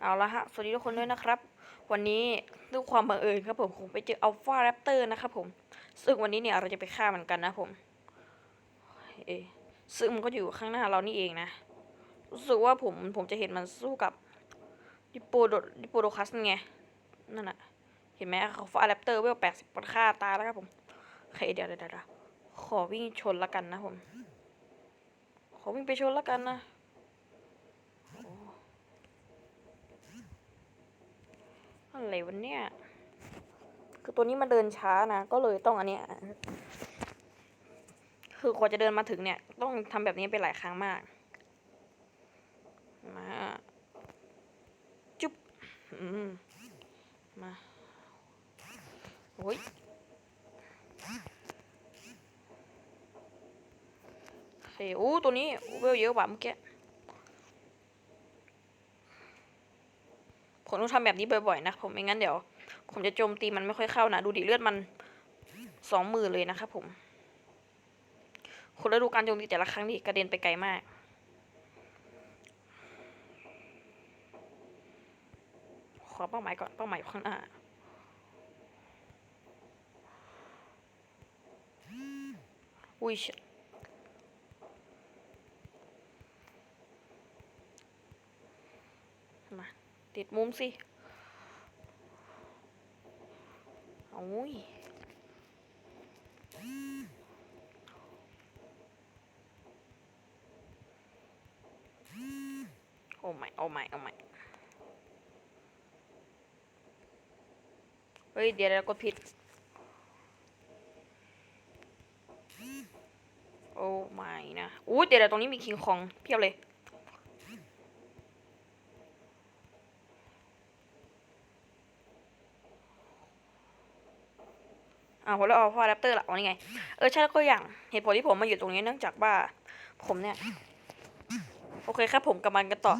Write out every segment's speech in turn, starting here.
เอาละฮะ สวัสดีทุกคนด้วยนะครับ วันนี้ด้วยความบังเอิญครับผมผมไปเจออัลฟาแรปเตอร์นะครับผม ซึ่งวันนี้เนี่ยเราจะไปฆ่ามันกันนะผม เอซึ่งมันก็อยู่ข้างหน้าเรานี่เองนะ รู้สึกว่าผมผมจะเห็นมันสู้กับดิโปโดดิโปโดคัสไง นั่นน่ะ เห็นไหมอัลฟาแรปเตอร์เวลแปดสิบมันฆ่าตายแล้วครับผมโอเคเดี๋ยวเดี๋ยวเดี๋ยวขอวิ่งชนละกันนะผม ขอวิ่งไปชนละกันนะ อะไรวันเนี้ยคือตัวนี้มันเดินช้านะ ก็เลยต้องอันเนี้ยคือกว่าจะเดินมาถึงเนี่ย ต้องทำแบบนี้ไปหลายครั้งมากมาจุ๊บมมาโอ้ยโอเคโอ้ตัวนี้เวลเยอะกว่าเมื่อกี้ ผมต้องทำแบบนี้บ่อยๆนะผมไม่งั้นเดี๋ยว ผมจะโจมตีมันไม่ค่อยเข้านะ ดูดิเลือดมันสองมือเลยนะครับผม คนละดูการโจมตีแต่ละครั้งนี่กระเด็นไปไกลมากขอเป้าหมายก่อนเป้าหมายอยู่ข้างหน้าอุ้ย shit มา ติดมุมสิโอ้ยโอ้ไม่โอ้ไม่โอ้ไม่เฮ้ย เดี๋ยวเรากดผิด โอ้ไม่นะอู้เดี๋ยวเดี๋ยวตรงนี้มีคิงคองเพียบเลย อ่าผมแล้วเอาพ่อแรปเตอร์ละวันนี้ไง เออใช่แล้วก็อย่างเหตุผลที่ผมมาอยู่ตรงนี้เนื่องจากว่า ผมเนี่ย โอเคครับ ผมกำลังกันต่อ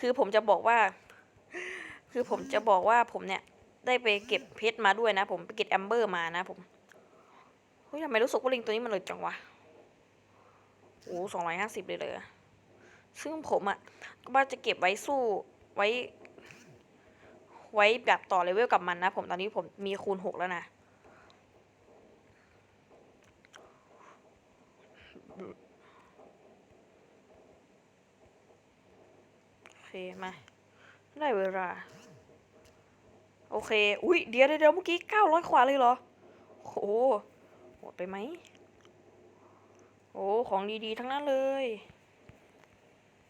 คือผมจะบอกว่า คือผมจะบอกว่าผมเนี่ย ได้ไปเก็บเพชรมาด้วยนะ ผมไปเก็บแอมเบอร์มานะผมเฮ้ยทำไมรู้สึกว่าลิงตัวนี้มันเลยจังวะโอ้สองร้อยห้าสิบเลยเลยซึ่งผมอะ่ะก็ว่าจะเก็บไว้สู้ไว้ ไว้แบบต่อเลเวลกับมันนะ ผมตอนนี้ผมมีคูณหกแล้วนะ เคมา ได้เวลา โอเค อุ้ยเดี๋ยวเดี๋ยวเมื่อกี้เก้าร้อยขวาเลยเหรอโหหมดไปไหม โอ้ของดีๆ ทั้งนั้นเลย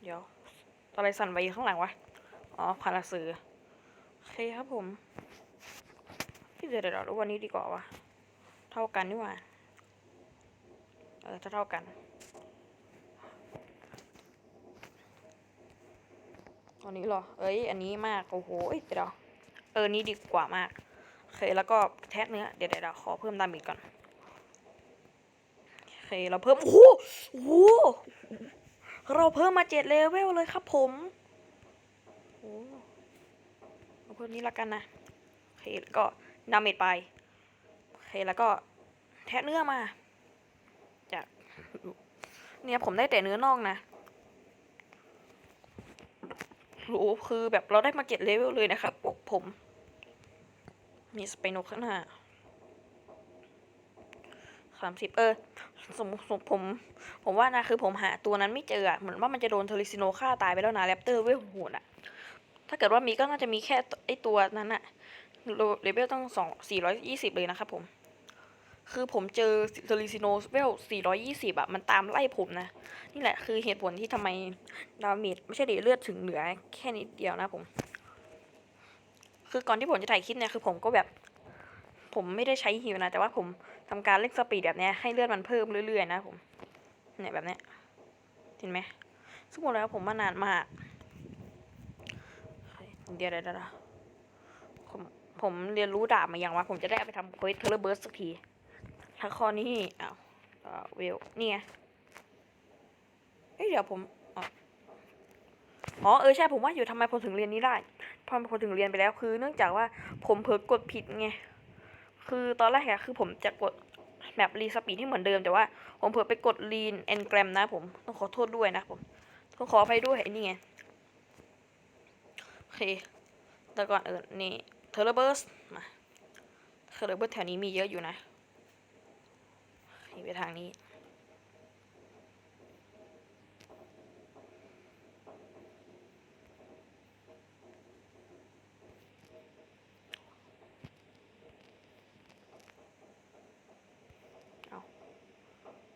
เดี๋ยวอะไรสั่นไปข้างหลังวะ อ๋อพาราสือโอเคครับผมพี่เดี๋ยวเดี๋ยวดูวันนี้ดีกว่าวะ เท่ากันนี่หว่า เออ จะเท่ากัน อันนี้เหรอ เอ้ย อันนี้มาก โอ้โหเดี๋ยวเออ นี่ดีกว่ามาก โอเค แล้วก็แทะเนื้อ เดี๋ยวเดี๋ยวขอเพิ่มดาเมจก่อน โอเค เราเพิ่ม โอ้โหโอ้โหเราเพิ่มมาเจ็ดเลเวลเลยครับผมโอ้เอาเพิ่มนี้ละกันนะ โอเค แล้วก็ดาเมจไป โอเค แล้วก็แทะเนื้อมา จาก เนี่ยผมได้แต่เนื้อนอกนะ โอ้คือแบบเราได้มาเก็ตเลเวลเลยนะครับปกผม มีสไปโนข้างหน้าสามสิบเออสมสมผม ผมว่านะคือผมหาตัวนั้นไม่เจอเหมือนว่ามันจะโดนเทอริซิโนฆ่าตายไปแล้วนะแรปเตอร์เวลโหดอะถ้าเกิดว่ามีก็น่าจะมีแค่ไอตัวนั้นอะเลเวลต้องสองสี่ร้อยยี่สิบเลยนะครับผม คือผมเจอเทอริซิโนเวลสี่ร้อะมันตามไล่ผมนะ นี่แหละคือเหตุผลที่ทำไมดาเมจไม่ใช่เดเลือดถึงเหลือแค่นิดเดียวนะผม คือก่อนที่ผมจะถ่ายคลิปเนี่ยคือผมก็แบบ ผมไม่ได้ใช้ฮิวนะ แต่ว่าผมทำการเล่นสปีดแบบเนี้ยให้เลือดมันเพิ่มเรื่อยๆนะผม เนี่ยแบบเนี้ยเห็นไหมซึ่งหมดแล้วผมมานานมากเดี๋ยวเดี๋ยวเดี๋ยวผมผมเรียนรู้ดาบมาอย่างว่า ผมจะได้เอาไปทำเควสเทเลเบิร์สสักที ถ้าข้อนี้อ้าวเอ่อเวลนี่ไงเอ้ยเดี๋ยวผมอ๋อเออใช่ผมว่าอยู่ทำไมผมถึงเรียนนี้ได้พอผมถึงเรียนไปแล้วคือ เนื่องจากว่าผมเผลอกดผิดไงคือตอนแรกอะคือผมจะกดแบบรีสปีดให้เหมือนเดิมแต่ว่าผมเผลอไปกดลีนแอนแกรมนะผมต้องขอโทษด้วยนะผมต้องขออภัยด้วยไอ้นี่ไงโอเคแต่ก่อนอื่นนี่เทเลเบิร์สมาเทเลเบิร์สแถวนี้มีเยอะอยู่นะ ไปทางนี้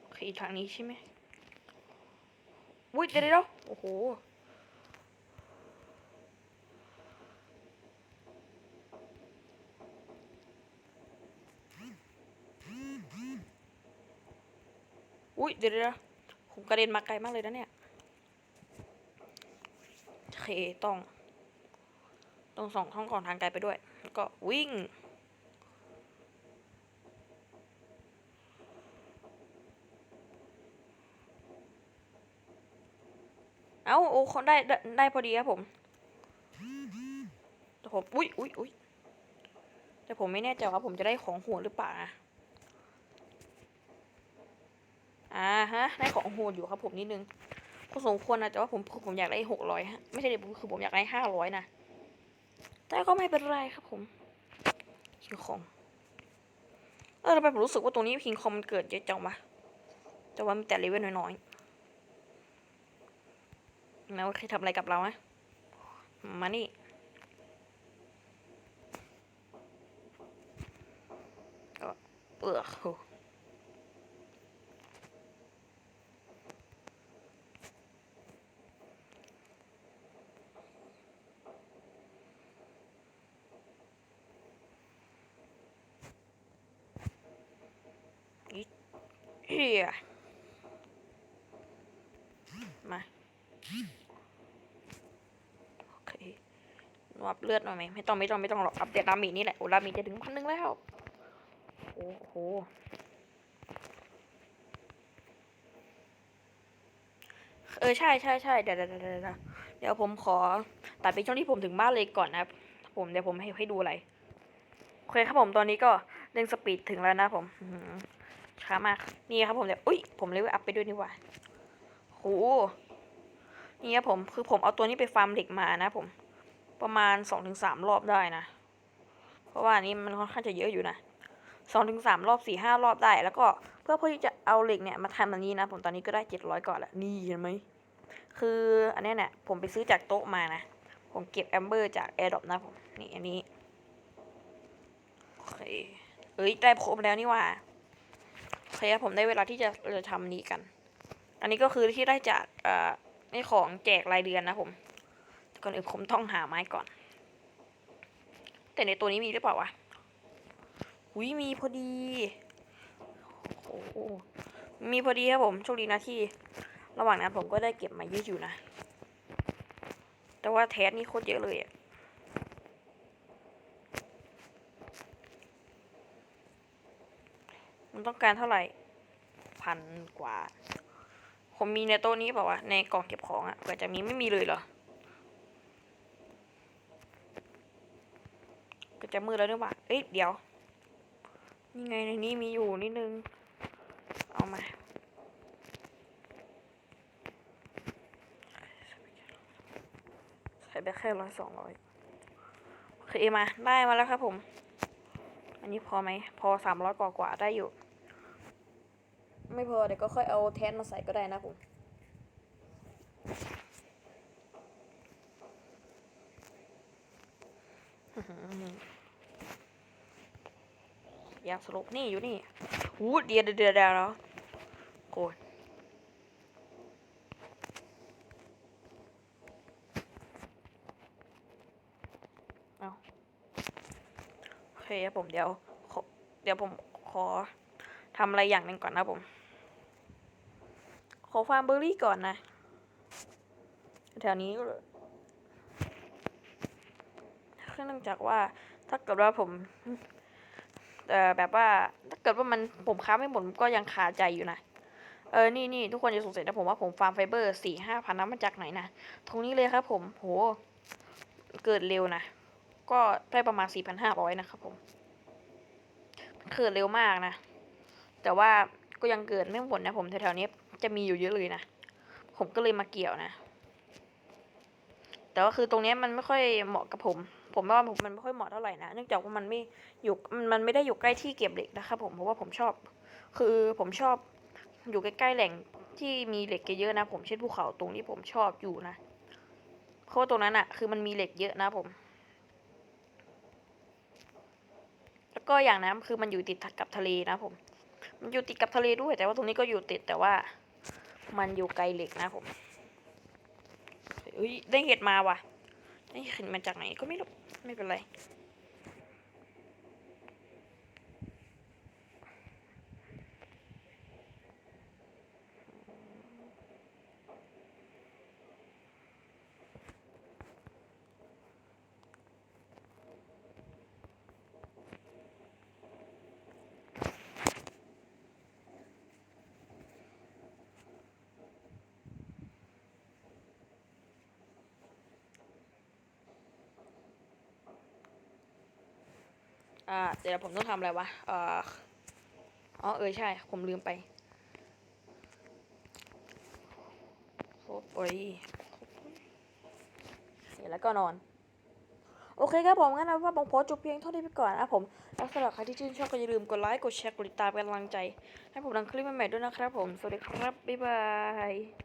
โอเคทางนี้ใช่ไหมวุ้ยเดี๋ยวเดี๋ยวโอ้โห อุ้ยเดี๋ยวเดี๋ยวผมกระเด็นมาไกลมากเลยนะเนี่ยโอเคต้องต้องส่องท้องก่อนทางไกลไปด้วยแล้วก็วิ่งเอ้าโอ้คนได้ได้ได้พอดีครับผมแต่ผมอุ้ยอุ้ยอุ้ยแต่ผมไม่แน่ใจว่าผมจะได้ของโหดหรือเปล่านะ อ่าฮะได้ของโหดอยู่ครับผมนิดนึงก็สมควรนะแต่ว่าผมผมอยากได้หกร้อยฮะไม่ใช่เดี๋ยวคือผมอยากได้ห้าร้อยนะแต่ก็ไม่เป็นไรครับผมคิงคองเออทำไมผมรู้สึกว่าตรงนี้คิงคองมันเกิดเยอะจังวะแต่ว่ามีแต่เลเวลน้อยๆแล้วใครทำอะไรกับเราไหมมานี่เออโหอิเฮียมาโอเควับเลือดหน่อยไหมไม่ต้องไม่ต้องไม่ต้องหรอกอัปเดตดามีนี่แหละโอ้ดามีจะถึงพันหนึ่งแล้ว โอ้โหเออใช่ใช่ใช่เดี๋ยวเดี๋ยวเดี๋ยวเดี๋ยวเดี๋ยวผมขอตัดเป็นช่วงที่ผมถึงบ้านเลยก่อนนะผมเดี๋ยวผมให้ให้ดูอะไรโอเคครับผมตอนนี้ก็เร่งสปีดถึงแล้วนะผมอื ช้ามาก นี่ครับผมเดี๋ยวอุ้ยผมเลเวลอัพไปด้วยนี่หว่าโหนี่ครับผมคือผมเอาตัวนี้ไปฟาร์มเหล็กมานะผม ประมาณสองถึงสามรอบได้นะ เพราะว่านี้มันค่อนข้างจะเยอะอยู่นะสองถึงสามรอบสี่ห้ารอบได้ แล้วก็เพื่อเพื่อที่จะเอาเหล็กเนี่ยมาทำอันนี้นะ ผมตอนนี้ก็ได้เจ็ดร้อยก่อนละนี่เห็นไหมคืออันนี้เนี่ยผมไปซื้อจากโต๊ะมานะ ผมเก็บแอมเบอร์จากแอร์ดรอปนะผมนี่อันนี้โอเคเอ้ยได้ครบแล้วนี่หว่า โอเคครับผมได้เวลาที่จะเราทำนี้กัน อันนี้ก็คือที่ได้จากอ่อนี่ของแจกรายเดือนนะผมก่อนอื่นผมต้องหาไม้ก่อน แต่ในตัวนี้มีหรือเปล่าวะอุ้ยมีพอดีโอ้มีพอดีครับผมโชคดีนะที่ ระหว่างนั้นผมก็ได้เก็บมาเยอะอยู่นะ แต่ว่าแทสนี่โคตรเยอะเลยอะมัน ต้องการเท่าไหร่พันกว่า ผมมีในโต๊ะนี้เปล่าวะในกล่องเก็บของอะ่ะเผื่อจะมีไม่มีเลยเหรอ ก็จะมืดแล้วนี่หว่าเอ้ยเดี๋ยวนี่ไงในนี้มีอยู่นิดนึง เอามาใส่ไปแค่ร้อยสองร้อยโอเคมาได้มาแล้วครับผม อันนี้พอไหม พอสามร้อยกว่ากว่าได้อยู่ ไม่พอเดี๋ยวก็ค่อยเอาแทนมาใส่ก็ได้นะผมอยากสรุปนี่อยู่นี่หูเดียวเดียวเดียวเดียวแล้วโกรธเอาโอเคครับผมเดี๋ยว เดี๋ยวผมขอทำอะไรอย่างหนึ่งก่อนนะผม อฟาร์มเบอร์รี่ก่อนนะ แถวนี้เนื่องจากว่าถ้าเกิดว่าผมเออแบบว่าถ้าเกิดว่ามันผมค้าไม่หมดก็ยังคาใจอยู่นะเออนี่นี่ทุกคนจะสงสัยนะผมว่าผมฟาร์มไฟเบอร์สี่ห้าพันน้ำมาจากไหนนะตรงนี้เลยครับผมโหเกิดเร็วนะ ก็ได้ประมาณสี่พันห้าร้อยนะครับผมเกิดเร็วมากนะ แต่ว่าก็ยังเกิดไม่หมดนะผมแถวๆนี้ จะมีอยู่เยอะเลยนะ ผมก็เลยมาเกี่ยวนะ แต่ว่าคือตรงนี้มันไม่ค่อยเหมาะกับผม ผมว่าผมมันไม่ค่อยเหมาะเท่าไหร่นะ เนื่องจากว่ามันไม่อยู่มันไม่ได้อยู่ใกล้ที่เก็บเหล็กนะครับผมเพราะว่าผมชอบ คือผมชอบอยู่ใกล้ๆแหล่งที่มีเหล็กเยอะนะ ผมเช่นภูเขาตรงนี้ผมชอบอยู่นะเพราะว่าตรงนั้นอะคือมันมีเหล็กเยอะนะผม แล้วก็อย่างนั้นคือมันอยู่ติดกับทะเลนะผม มันอยู่ติดกับทะเลด้วย แต่ว่าตรงนี้ก็อยู่ติดแต่ว่า มันอยู่ไกลเหล็กนะผมเฮ้ยได้เห็ดมาว่ะได้เห็ดมาจากไหนก็ไม่รู้ ไม่เป็นไร อ่าเดี๋ยวผมต้องทำอะไรวะเอ่ออ๋อเออใช่ ผมลืมไปโอ้ยเดี๋ยวแล้วก็นอน โอเคครับผมงั้นเอาว่าผมโพสจบเพียงเท่านี้ไปก่อนนะผมแล้วสำหรับใครที่ชื่นชอบก็อย่าลืมกดไลค์กดแชร์กดติดตามเป็นกำลังใจ ให้ผมทำคลิปใหม่ๆด้วยนะครับผม สวัสดีครับ บ๊ายบาย